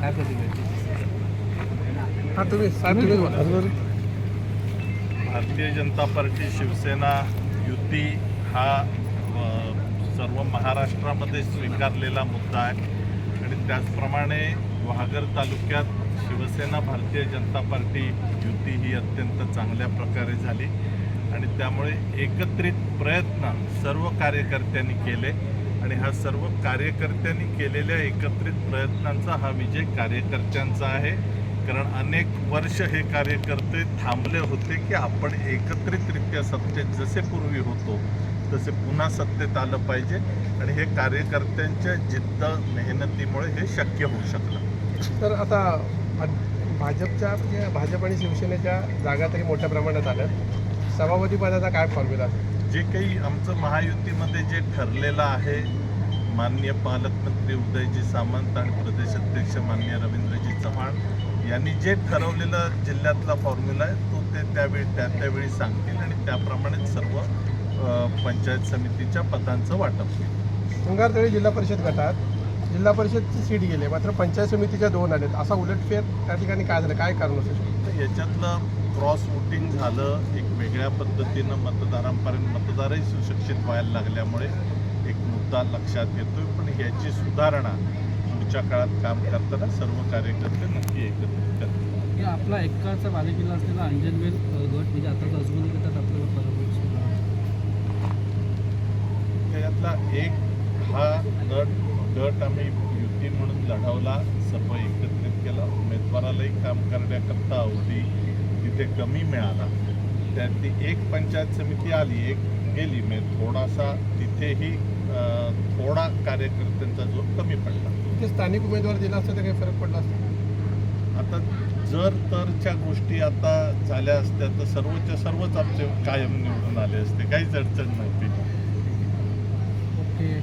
काय प्रतिक्रिया हा तुम्ही भारतीय जनता पार्टी शिवसेना युती हा सर्व महाराष्ट्रामध्ये स्वीकारलेला मुद्दा आहे. आणि त्याचप्रमाणे वाघर तालुक्यात शिवसेना भारतीय जनता पार्टी युती ही अत्यंत चांगल्या प्रकारे झाली. आणि त्यामुळे एकत्रित प्रयत्न सर्व कार्यकर्त्यांनी केले. आणि हा सर्व कार्यकर्त्यांनी केलेल्या एकत्रित प्रयत्नांचा हा विजय कार्यकर्त्यांचा आहे. कारण अनेक वर्ष हे कार्यकर्ते थांबले होते की आपण एकत्रितरित्या सत्तेत जसे पूर्वी होतो तसे पुन्हा सत्तेत आलं पाहिजे. आणि हे कार्यकर्त्यांच्या जिद्द मेहनतीमुळे हे शक्य होऊ शकलं. तर आता भाजपच्या म्हणजे भाजप आणि शिवसेनेच्या जागा तरी मोठ्या प्रमाणात आल्या सभापती पदाचा काय फॉर्म्युला जे काही आमचं महायुतीमध्ये जे ठरलेलं आहे माननीय पालकमंत्री उदयजी सामंत आणि प्रदेशाध्यक्ष माननीय रवींद्रजी चव्हाण यांनी जे ठरवलेलं जिल्ह्यातला फॉर्म्युला आहे तो ते त्यावेळी त्या त्यावेळी सांगतील आणि त्याप्रमाणे सर्व पंचायत समितीच्या पदांचं वाटप होईल. शृंगारतळी जिल्हा परिषद गटात जिल्हा परिषदची सीट गेली मात्र पंचायत समितीच्या दोन आलेत. असा उलटफेर त्या ठिकाणी काय झालं? काय कारण असू याच्यातलं क्रॉस वोटिंग झालं एक वेगळ्या पद्धतीनं मतदारांपर्यंत मतदारही सुशिक्षित व्हायला लागल्यामुळे. एक मुद्दा लक्षात येतोय पण याची सुधारणा पुढच्या काळात काम करताना सर्व कार्यकर्ते नक्की एकत्रित करतील. आपला एक्काचा बालेकिल्ला असलेला अंजनवेल गट म्हणजे आता अजूनही गटात आपल्याला पराभव त्याच्यातला एक हा गट गट आम्ही युती म्हणून लढवला सर्व एकत्रित केला. उमेदवारालाही काम करण्याकरता अवधी तिथे कमी मिळाला. त्यातली एक पंचायत समिती आली एक गेली. म्हणजे थोडासा तिथेही थोडा कार्यकर्त्यांचा जोर कमी पडला. ते स्थानिक उमेदवार दिला असतं तर काही फरक पडला असता? आता जर तरच्या गोष्टी आता झाल्या असत्या तर सर्वच्या सर्वच आमचे कायम निवडून आले असते. काहीच अडचण नव्हती. ओके.